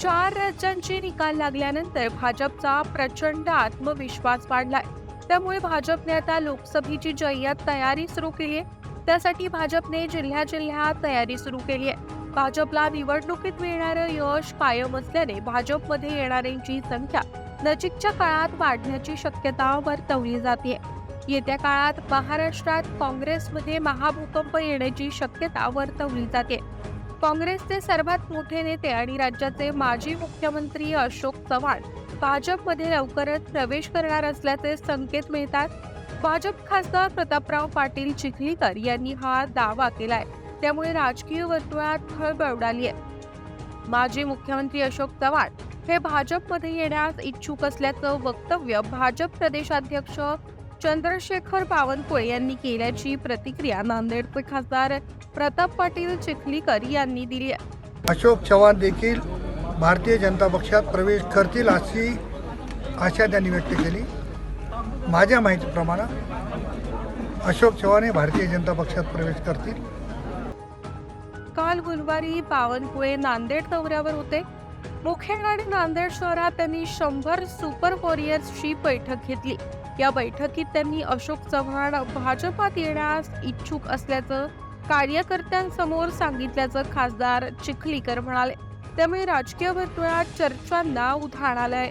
चार राज्यांचे निकाल लागल्यानंतर भाजपचा प्रचंड आत्मविश्वास वाढलाय. त्यामुळे भाजपने आता लोकसभेची जय्यत तयारी सुरू केली आहे त्यासाठी भाजपने जिल्ह्या जिल्ह्यात तयारी सुरू केली आहे भाजपला निवडणुकीत मिळणारं यश कायम असल्याने भाजपमध्ये येणाऱ्यांची संख्या नजीकच्या काळात वाढण्याची शक्यता वर्तवली जाते येत्या काळात महाराष्ट्रात काँग्रेसमध्ये महाभूकंप येण्याची शक्यता वर्तवली जाते काँग्रेसचे सर्वात मोठे नेते आणि राज्याचे माजी मुख्यमंत्री अशोक चव्हाण भाजपमध्ये लवकरच प्रवेश करणार असल्याचे संकेत मिळतात भाजप खासदार प्रतापराव पाटील चिखलीकर यांनी हा दावा केलाय. त्यामुळे राजकीय वर्तुळात खळबळ उडाली आहे माजी मुख्यमंत्री अशोक चव्हाण हे भाजपमध्ये येण्यास इच्छुक असल्याचं वक्तव्य भाजप प्रदेशाध्यक्ष चंद्रशेखर बावनकुळे यांनी केल्याची प्रतिक्रिया नांदेडचे खासदार प्रताप पाटील चिखलीकर यांनी दिली अशोक चव्हाण देखील भारतीय जनता पक्षात प्रवेश करतील अशी आशा त्यांनी व्यक्त केली. माझ्या माहितीप्रमाणे अशोक चव्हाण हे भारतीय जनता पक्षात प्रवेश करतील. काल गुरुवारी बावनकुळे नांदेड दौऱ्यावर होते. मुखेडवाडी नांदेड शहरात त्यांनी शंभर सुपर वॉरियर्सची बैठक घेतली. या बैठकीत त्यांनी अशोक चव्हाण भाजपात येण्यास इच्छुक असल्याचं कार्यकर्त्यांसमोर सांगितल्याचं खासदार चिखलीकर म्हणाले. त्यामुळे राजकीय वर्तुळात चर्चांना उधाण आलंय.